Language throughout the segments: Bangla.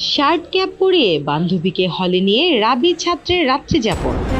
শার্ট ক্যাপ পরিয়ে বান্ধবীকে হলে নিয়ে রাবি ছাত্রের রাত্রি যাপন।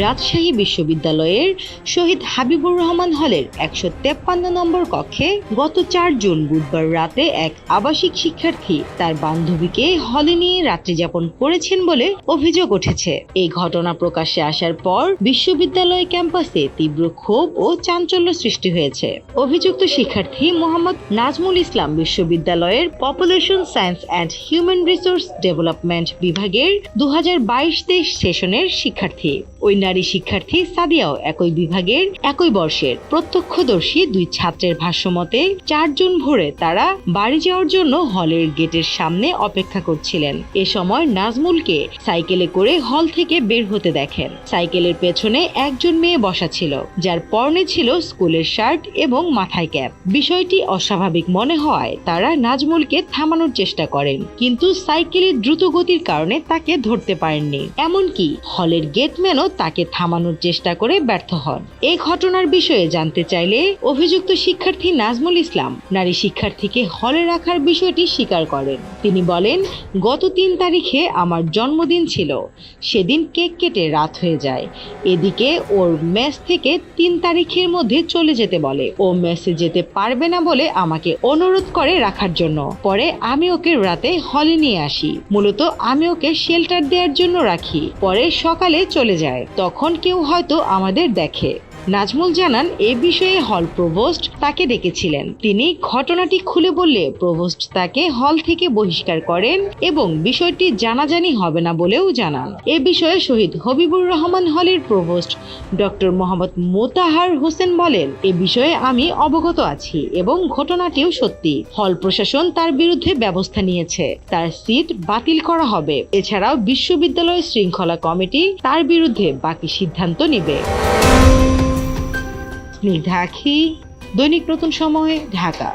রাজশাহী বিশ্ববিদ্যালয়ের শহীদ হাবিবুর রহমান হলের একশো তেপ্পান্ন নম্বর কক্ষে গত চার জুন বুধবার রাতে এক আবাসিক শিক্ষার্থী তার বান্ধবীকে হলে নিয়ে রাত্রি যাপন করেছেন বলে অভিযোগ উঠেছে। এই ঘটনা প্রকাশ্যে আসার পর বিশ্ববিদ্যালয় ক্যাম্পাসে তীব্র ক্ষোভ ও চাঞ্চল্য সৃষ্টি হয়েছে। অভিযুক্ত শিক্ষার্থী মোহাম্মদ নাজমুল ইসলাম বিশ্ববিদ্যালয়ের population science and human resource development বিভাগের দু হাজার বাইশ তেইশ সেশনের শিক্ষার্থী। ওই নারী শিক্ষার্থী সাদিয়াও একই বিভাগের, একই বর্ষের প্রত্যক্ষদর্শী দুই ছাত্রের ভাষ্যমতে চার জুন ভোরে তারা বাড়ি যাওয়ার জন্য হলের গেটের সামনে অপেক্ষা করছিলেন। এ সময় নাজমুলকে সাইকেলে করে হল থেকে বের হতে দেখেন। সাইকেলের পেছনে একজন মেয়ে বসা ছিল, যার পরনে ছিল স্কুলের শার্ট এবং মাথায় ক্যাপ। বিষয়টি অস্বাভাবিক মনে হওয়ায় তারা নাজমুলকে থামানোর চেষ্টা করেন, কিন্তু সাইকেলের দ্রুত গতির কারণে তাকে ধরতে পারেননি। এমনকি হলের গেটম্যানও তাকে থামানোর চেষ্টা করে ব্যর্থ হন। এই ঘটনার বিষয়ে জানতে চাইলে অভিযুক্ত শিক্ষার্থী নাজমুল ইসলাম নারী শিক্ষার্থীকে হলে রাখার বিষয়টি স্বীকার করেন। তিনি বলেন, গত তিন তারিখে আমার জন্মদিন ছিল। সেদিন কেক কেটে রাত হয়ে যায়। এদিকে ওর মেস থেকে তিন তারিখের মধ্যে চলে যেতে বলে। ও মেসে যেতে পারবে না বলে আমাকে অনুরোধ করে রাখার জন্য। পরে আমি ওকে রাতে হলে নিয়ে আসি। মূলত আমি ওকে শেল্টার দেওয়ার জন্য রাখি। পরে সকালে চলে যায়। তখন কেউ হয়তো আমাদের দেখে। নাজমুল জানান, এ বিষয়ে হল প্রভোস্ট তাকে ডেকেছিলেন। তিনি ঘটনাটি খুলে বললে প্রভোস্ট তাকে হল থেকে বহিষ্কার করেন এবং বিষয়টি জানাজানি হবে না বলেও জানান। এ বিষয়ে শহীদ হবিবুর রহমান হলের প্রভোস্ট ডক্টর মোহাম্মদ মোতাহার হোসেন বলেন, এ বিষয়ে আমি অবগত আছি এবং ঘটনাটিও সত্যি। হল প্রশাসন তার বিরুদ্ধে ব্যবস্থা নিয়েছে। তার সিট বাতিল করা হবে। এছাড়াও বিশ্ববিদ্যালয় শৃঙ্খলা কমিটি তার বিরুদ্ধে বাকি সিদ্ধান্ত নেবে। স্নিগ্ধা আখি দৈনিক নতুন সময় ঢাকা।